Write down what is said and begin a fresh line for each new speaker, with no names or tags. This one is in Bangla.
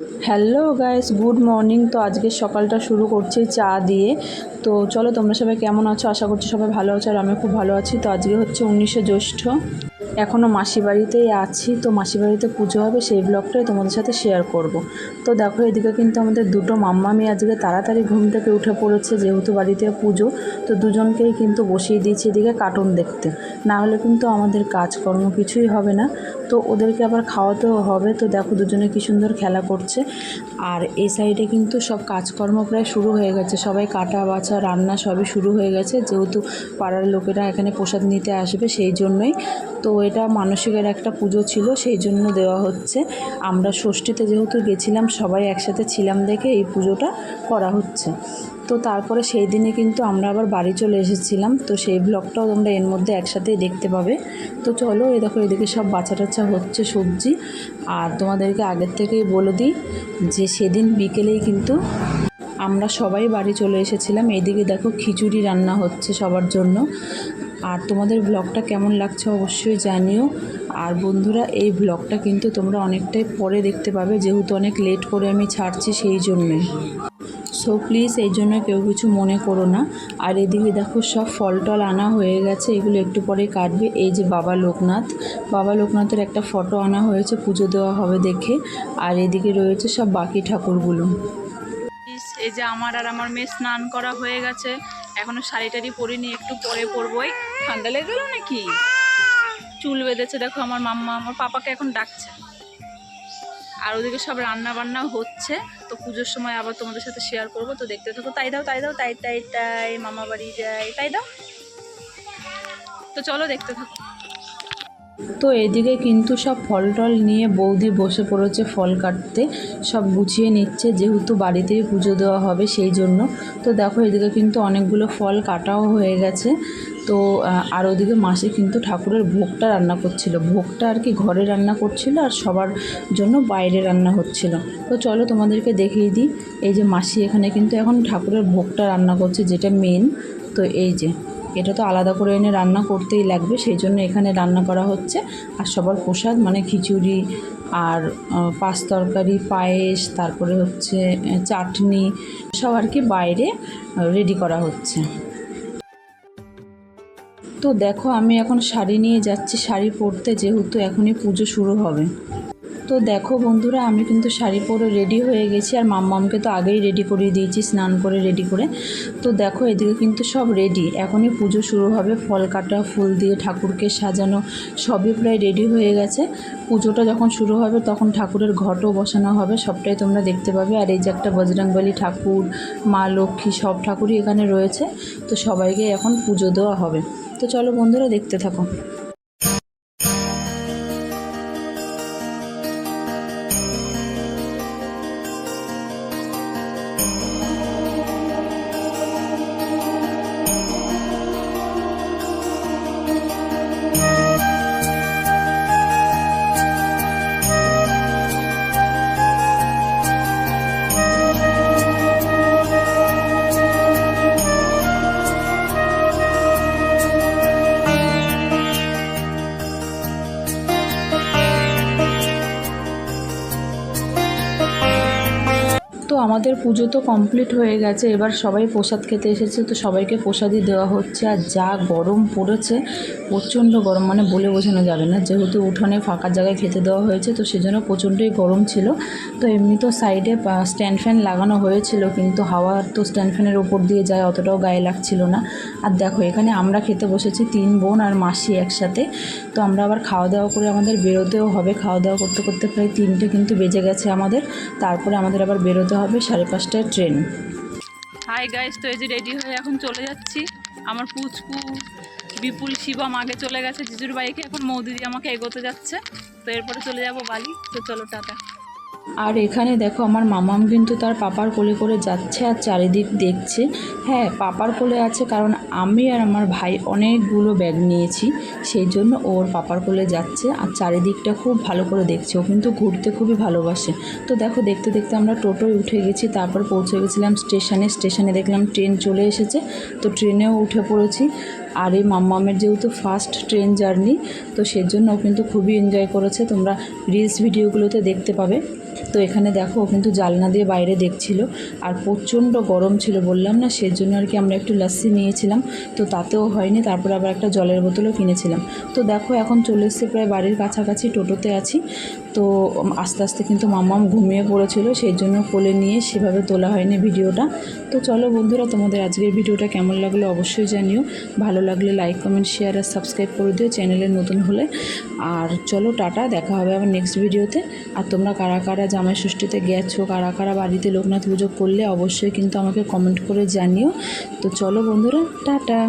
হ্যালো গাইস গুড মর্নিং তো আজকে সকালটা শুরু করছি চা দিয়ে। তো চলো তোমরা সবাই কেমন আছো? আশা করছি সবাই ভালো আছো আর আমি খুব ভালো আছি। তো আজকে হচ্ছে উনিশে জ্যৈষ্ঠ। এখনও মাসি বাড়িতেই আছি। তো মাসি বাড়িতে পুজো হবে, সেই ব্লগটাই তোমাদের সাথে শেয়ার করব। তো দেখো, এদিকে কিন্তু আমাদের দুটো মাম্মামি আজকে তাড়াতাড়ি ঘুম থেকে উঠে পড়েছে, যেহেতু বাড়িতে পুজো। তো দুজনকেই কিন্তু বসিয়ে দিয়েছি এদিকে কার্টুন দেখতে। না হলে কিন্তু আমাদের কাজকর্ম কিছুই হবে না। তো ওদেরকে আবার খাওয়াতেও হবে। তো দেখো দুজনে কি সুন্দর খেলা করছে। আর এই সাইডে কিন্তু সব কাজকর্ম প্রায় শুরু হয়ে গেছে। সবাই কাটা, বাছা, রান্না সবই শুরু হয়ে গেছে। যেহেতু পাড়ার লোকেরা এখানে প্রসাদ নিতে আসবে সেই জন্যই। তো এটা মানসিকের একটা পুজো ছিল, সেই জন্য দেওয়া হচ্ছে। আমরা ষষ্ঠীতে যেহেতু গেছিলাম, সবাই একসাথে ছিলাম দেখে এই পুজোটা করা হচ্ছে। তো তারপরে সেই দিনে কিন্তু আমরা আবার বাড়ি চলে এসেছিলাম। তো সেই ব্লগটাও তোমরা এর মধ্যে একসাথেই দেখতে পাবে। তো চলো এই দেখো, এদিকে সব বাচ্চা টাচ্চা হচ্ছে সবজি। আর তোমাদেরকে আগের থেকেই বলে দিই যে সেদিন বিকেলেই কিন্তু আমরা সবাই বাড়ি চলে এসেছিলাম। এইদিকে দেখো খিচুড়ি রান্না হচ্ছে সবার জন্য। আর তোমাদের ব্লগটা কেমন লাগছে অবশ্যই জানিও। আর বন্ধুরা, এই ব্লগটা কিন্তু তোমরা অনেকটাই পরে দেখতে পাবে, যেহেতু অনেক লেট করে আমি ছাড়ছি সেই জন্যই সো প্লিজ এই জন্য কেউ কিছু মনে করো না। আর এদিকে দেখো, সব ফল টল আনা হয়ে গেছে। এগুলো একটু পরে কাটবে। এই যে বাবা লোকনাথ। বাবা লোকনাথের একটা ফটো আনা হয়েছে, পুজো দেওয়া হবে দেখে। আর এদিকে রয়েছে সব বাকি ঠাকুরগুলো।
এই যে আমার আর আমার মেয়ে স্নান করা হয়ে গেছে। এখনও শাড়ি টাড়ি পরিনি, একটু পরে পরবই ঠান্ডা লেগে গেল নাকি? চুল বেঁধেছে, দেখো আমার মাম্মা। আমার পাপাকে এখন ডাকছে। আর ওদিকে সব রান্না বান্না হচ্ছে। তো পুজোর সময় আবার তোমাদের সাথে শেয়ার করব। তো দেখতে থাকো, তাই দাও তাই দাও, তাই তাই তাই, মামা বাড়ি যাই তাই দাও। তো চলো দেখতে থাকো।
তো এদিকে কিন্তু সব ফল টল নিয়ে বৌদি বসে পড়েছে ফল কাটতে। সব গুছিয়ে নিচ্ছে, যেহেতু বাড়িতেই পুজো দেওয়া হবে সেই জন্য। তো দেখো এদিকে কিন্তু অনেকগুলো ফল কাটাও হয়ে গেছে। তো আর ওদিকে মাসি কিন্তু ঠাকুরের ভোগটা রান্না করছিল। ভোগটা আর কি ঘরে রান্না করছিল আর সবার জন্য বাইরে রান্না হচ্ছিল। তো চলো তোমাদেরকে দেখিয়ে দিই। এই যে মাসি এখানে কিন্তু এখন ঠাকুরের ভোগটা রান্না করছে, যেটা মেন তো এই যে এটা তো আলাদা করে এনে রান্না করতেই লাগবে, সেই জন্য এখানে রান্না করা হচ্ছে। আর সবার প্রসাদ মানে খিচুড়ি আর পাঁচ তরকারি, পায়েস, তারপরে হচ্ছে চাটনি, সব আর কি বাইরে রেডি করা হচ্ছে। তো দেখো আমি এখন শাড়ি নিয়ে যাচ্ছি, শাড়ি পরতে যেহেতু এখনই পুজো শুরু হবে। তো দেখো বন্ধুরা, আমি কিন্তু শাড়ি পরে রেডি হয়ে গেছি আর মাম্মামকে তো আগেই রেডি করিয়ে দিয়েছি, স্নান করে রেডি করে। তো দেখো এদিকে কিন্তু সব রেডি এখনই পুজো শুরু হবে, ফল কাটা, ফুল দিয়ে ঠাকুরকে সাজানো, সবই প্রায় রেডি হয়ে গেছে। পুজোটা যখন শুরু হবে তখন ঠাকুরের ঘটও বসানো হবে, সবটাই তোমরা দেখতে পাবে। আর এই যে একটা বজরংবলী ঠাকুর, মা লক্ষ্মী সব ঠাকুরই এখানে রয়েছে। তো সবাইকে এখন পুজো দেওয়া হবে। তো চলো বন্ধুরা, দেখতে থাকো। আমাদের পুজো তো কমপ্লিট হয়ে গেছে, এবার সবাই প্রসাদ খেতে এসেছে, তো সবাইকে প্রসাদই দেওয়া হচ্ছে। আর যা গরম পড়েছে, প্রচণ্ড গরম মানে বলে বোঝানো যাবে না। যেহেতু উঠোনে ফাঁকা জায়গায় খেতে দেওয়া হয়েছে, তো সেজন্য প্রচণ্ডই গরম ছিল। তো এমনি তো সাইডে স্ট্যান্ড ফ্যান লাগানো হয়েছিল, কিন্তু হাওয়া তো স্ট্যান্ড ফ্যানের ওপর দিয়ে যায়, অতটাও গায়ে লাগছিল না। আর দেখো, এখানে আমরা খেতে বসেছি তিন বোন আর মাসি একসাথে। তো আমরা আবার খাওয়া দাওয়া করে আমাদের বেরোতেও হবে। খাওয়া দাওয়া করতে করতে প্রায় তিনটে কিন্তু বেজে গেছে আমাদের। তারপরে আমাদের আবার বেরোতে হবে। সাড়ে পাঁচটায় ট্রেন।
হাই গাইস তো এই যে রেডি হয়ে এখন চলে যাচ্ছি। আমার পুচকু, বিপুল, শিবম আগে চলে গেছে, জিজুর বাইকে এখন মৌদিদি আমাকে এগোতে যাচ্ছে। তো এরপরে চলে যাব বালি। তো চলো টাটা।
আর এখানে দেখো আমার মামাম কিন্তু তার পাপার কোলে করে যাচ্ছে আর চারিদিক দেখছে। হ্যাঁ পাপার কোলে আছে কারণ আমি আর আমার ভাই অনেকগুলো ব্যাগ নিয়েছি, সেই জন্য ওর পাপার কোলে যাচ্ছে আর চারিদিকটা খুব ভালো করে দেখছে। ও কিন্তু ঘুরতে খুবই ভালোবাসে। তো দেখো, দেখতে দেখতে আমরা টোটোয় উঠে গেছি, তারপর পৌঁছে গেছিলাম স্টেশনে। স্টেশনে দেখলাম ট্রেন চলে এসেছে, তো ট্রেনেও উঠে পড়েছি। আর এই মাম্মামের যেহেতু ফার্স্ট ট্রেন জার্নি, তো সেজন্য ও কিন্তু খুবই এনজয় করেছে। তোমরা রিলস ভিডিওগুলোতে দেখতে পাবে। তো এখানে দেখো কিন্তু জালনা দিয়ে বাইরে দেখছিল। আর প্রচণ্ড গরম ছিল বললাম না, সেজন্য আর কি আমরা একটু লাস্সি নিয়েছিলাম। তো তাতেও হয়নি, তারপরে আবার একটা জলের বোতলও কিনেছিলাম। তো দেখো, এখন চলে এসছে প্রায় বাড়ির কাছাকাছি টোটোতে আছি। তো আস্তে আস্তে কিন্তু মাম্মাম ঘুমিয়ে পড়েছিল, সেই জন্য কোলে নিয়ে সেভাবে তোলা হয়নি ভিডিওটা। তো চলো বন্ধুরা, তোমাদের আজকের ভিডিওটা কেমন লাগল অবশ্যই জানিও। ভালো লাগলে লাইক কমেন্ট শেয়ার আর সাবস্ক্রাইব করে দিও চ্যানেলে নতুন হলে। আর চলো টাটা, দেখা হবে আবার নেক্সট ভিডিওতে। আর তোমরা কারা কারা জামাই ষষ্ঠীতে গেছো, কারা কারা বাড়িতে লোকনাথ পুজো করলে অবশ্যই কিন্তু আমাকে কমেন্ট করে জানিও। তো চলো বন্ধুরা, টাটা।